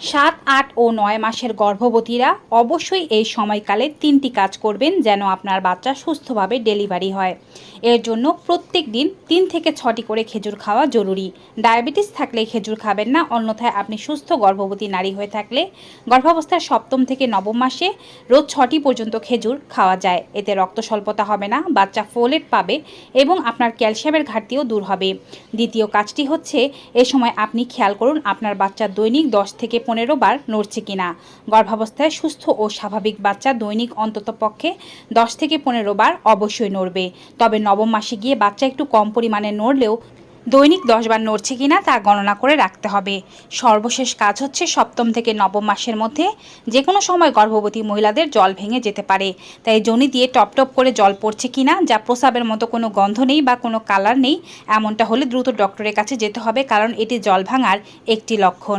সাত, আট ও নয় মাসের গর্ভবতীরা অবশ্যই এই সময়কালে তিনটি কাজ করবেন যেন আপনার বাচ্চা সুস্থভাবে ডেলিভারি হয়। এর জন্য প্রত্যেক দিন তিন থেকে ছটি করে খেজুর খাওয়া জরুরি। ডায়াবেটিস থাকলে খেজুর খাবেন না, অন্যথায় আপনি সুস্থ গর্ভবতী নারী হয়ে থাকলে গর্ভাবস্থার সপ্তম থেকে নবম মাসে রোজ ছটি পর্যন্ত খেজুর খাওয়া যায়। এতে রক্ত স্বল্পতা হবে না, বাচ্চা ফোলেট পাবে এবং আপনার ক্যালসিয়ামের ঘাটতিও দূর হবে। দ্বিতীয় কাজটি হচ্ছে, এ সময় আপনি খেয়াল করুন আপনার বাচ্চা দৈনিক দশ থেকে পনেরো বার নড়ছে কিনা। গর্ভাবস্থায় সুস্থ ও স্বাভাবিক বাচ্চা দৈনিক অন্তত পক্ষে দশ থেকে পনেরো বার অবশ্যই নড়বে। তবে নবম মাসে গিয়ে বাচ্চা একটু কম পরিমাণে নড়লেও দৈনিক দশবার নড়ছে কিনা তা গণনা করে রাখতে হবে। সর্বশেষ কাজ হচ্ছে সপ্তম থেকে নবম মাসের মধ্যে যে কোনো সময় গর্ভবতী মহিলাদের জল ভেঙে যেতে পারে। তাই জনি দিয়ে টপ টপ করে জল পড়ছে কিনা যা প্রসাবের মতো কোনো গন্ধ নেই বা কোনো কালার নেই, এমনটা হলে দ্রুত ডক্টরের কাছে যেতে হবে কারণ এটি জল ভাঙার একটি লক্ষণ।